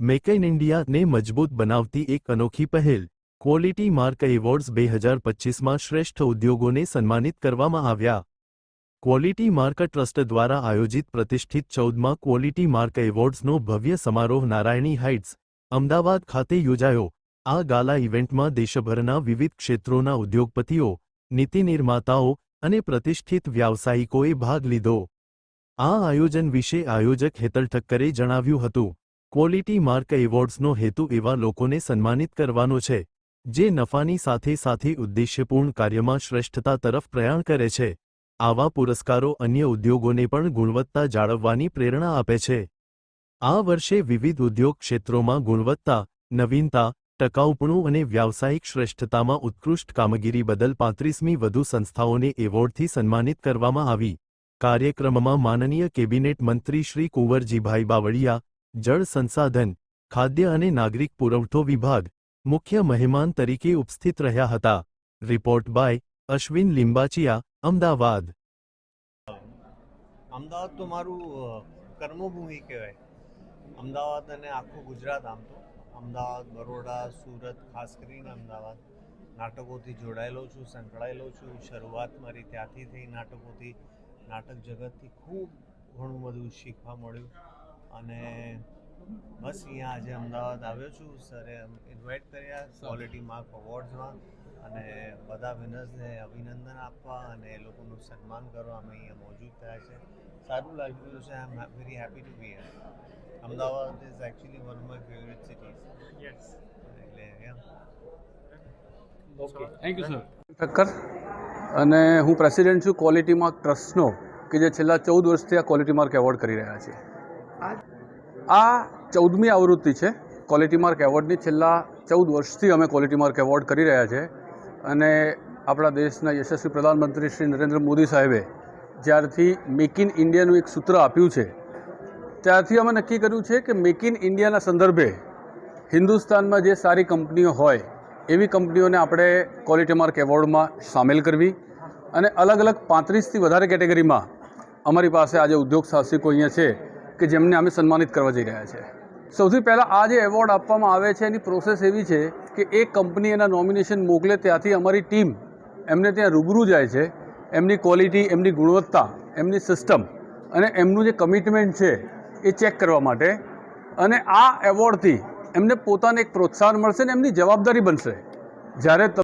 Make in ઇન્ડિયાને મજબૂત બનાવતી એક અનોખી પહેલ. ક્વોલિટી માર્ક એવોર્ડ્સ બે હજાર પચીસમાં શ્રેષ્ઠ ઉદ્યોગોને સન્માનિત કરવામાં આવ્યા. ક્વોલિટી માર્ક ટ્રસ્ટ દ્વારા આયોજિત પ્રતિષ્ઠિત ચૌદમાં ક્વોલિટી માર્ક એવોર્ડ્સનો ભવ્ય સમારોહ નારાયણી હાઇટ્સ અમદાવાદ ખાતે યોજાયો. આ ગાલા ઇવેન્ટમાં દેશભરના વિવિધ ક્ષેત્રોના ઉદ્યોગપતિઓ, નીતિ નિર્માતાઓ અને પ્રતિષ્ઠિત વ્યાવસાયિકોએ ભાગ લીધો. આ આયોજન વિશે આયોજક હેતલ ઠક્કરે જણાવ્યું હતું. ક્વોલિટી માર્ક એવોર્ડ્સનો હેતુ એવા લોકોને સન્માનિત કરવાનો છે, જે નફાની સાથે સાથે ઉદ્દેશ્યપૂર્ણ કાર્યમાં શ્રેષ્ઠતા તરફ પ્રયાણ કરે છે. આવા પુરસ્કારો અન્ય ઉદ્યોગોને પણ ગુણવત્તા જાળવવાની પ્રેરણા આપે છે. આ વર્ષે વિવિધ ઉદ્યોગ ક્ષેત્રોમાં ગુણવત્તા, નવીનતા, ટકાઉપણું અને વ્યાવસાયિક શ્રેષ્ઠતામાં ઉત્કૃષ્ટ કામગીરી બદલ પાંત્રીસમી વધુ સંસ્થાઓને એવોર્ડથી સન્માનિત કરવામાં આવી. કાર્યક્રમમાં માનનીય કેબિનેટ મંત્રી શ્રી કુંવરજીભાઈ બાવળિયા જળ સંસાધન, ખાદ્ય અને નાગરિક પુરવઠો વિભાગ, મુખ્ય મહેમાન તરીકે ઉપસ્થિત રહ્યા હતા. Report by Ashwin Limbachiya, Ahmedabad. Ahmedabad તો મારું કર્મભૂમિ કહેવાય. અમદાવાદ અને આખું ગુજરાત આમ તો. અમદાવાદ, બરોડા, સુરત, ખાસ કરીને અમદાવાદ. નાટકોથી જોડાયેલો છું, સંકળાયેલો છું. શરૂઆત મારી ત્યાંથી થઈ, નાટકોથી, નાટક જગતથી ખૂબ ઘણું બધું શીખવા મળ્યું. અને બસ અહીંયા આજે અમદાવાદ આવ્યો છું. સરે ઇન્વાઇટ કર્યા ક્વોલિટી માર્ક અવોર્ડ્સમાં અને બધા વિનર્સને અભિનંદન આપવા અને એ લોકોનું સન્માન કરવા અમે અહીંયા મોજૂદ થયા છે. સારું લાગ્યું છે. I am very happy to be here Ahmedabad is actually one of my favourite cities yes એટલે okay thank you sir Thakkar. અને હું પ્રેસિડેન્ટ છું ક્વોલિટી માર્ક ટ્રસ્ટનો કે જે છેલ્લા ચૌદ વર્ષથી આ ક્વોલિટી માર્ક એવોર્ડ કરી રહ્યા છે આ ચૌદમી આવૃત્તિ છે. ક્વોલિટી માર્ક એવોર્ડની છેલ્લા ચૌદ વર્ષથી અમે ક્વોલિટી માર્ક એવોર્ડ કરી રહ્યા છે. અને આપણા દેશના યશસ્વી પ્રધાનમંત્રી શ્રી નરેન્દ્ર મોદી સાહેબે જ્યારથી મેક ઇન ઇન્ડિયાનું એક સૂત્ર આપ્યું છે, ત્યારથી અમે નક્કી કર્યું છે કે મેક ઇન ઇન્ડિયાના સંદર્ભે હિન્દુસ્તાનમાં જે સારી કંપનીઓ હોય, એવી કંપનીઓને આપણે ક્વોલિટી માર્ક એવોર્ડમાં સામેલ કરવી અને અલગ અલગ પાંત્રીસથી વધારે કેટેગરીમાં અમારી પાસે આજે ઉદ્યોગ સાહસિકો અહીંયા છે. કે જેમને અમે સન્માનિત કરવા જઈ રહ્યા છે. સૌથી પહેલાં આ જે એવોર્ડ આપવામાં આવે છે, એની પ્રોસેસ એવી છે કે એક કંપની એના નોમિનેશન મોકલે ત્યાંથી અમારી ટીમ એમને ત્યાં રૂબરૂ જાય છે. એમની ક્વોલિટી, એમની ગુણવત્તા, એમની સિસ્ટમ અને એમનું જે કમિટમેન્ટ છે એ ચેક કરવા માટે અને આ એવોર્ડથી એમને પોતાને એક પ્રોત્સાહન મળશે ને એમની જવાબદારી બનશે. જ્યારે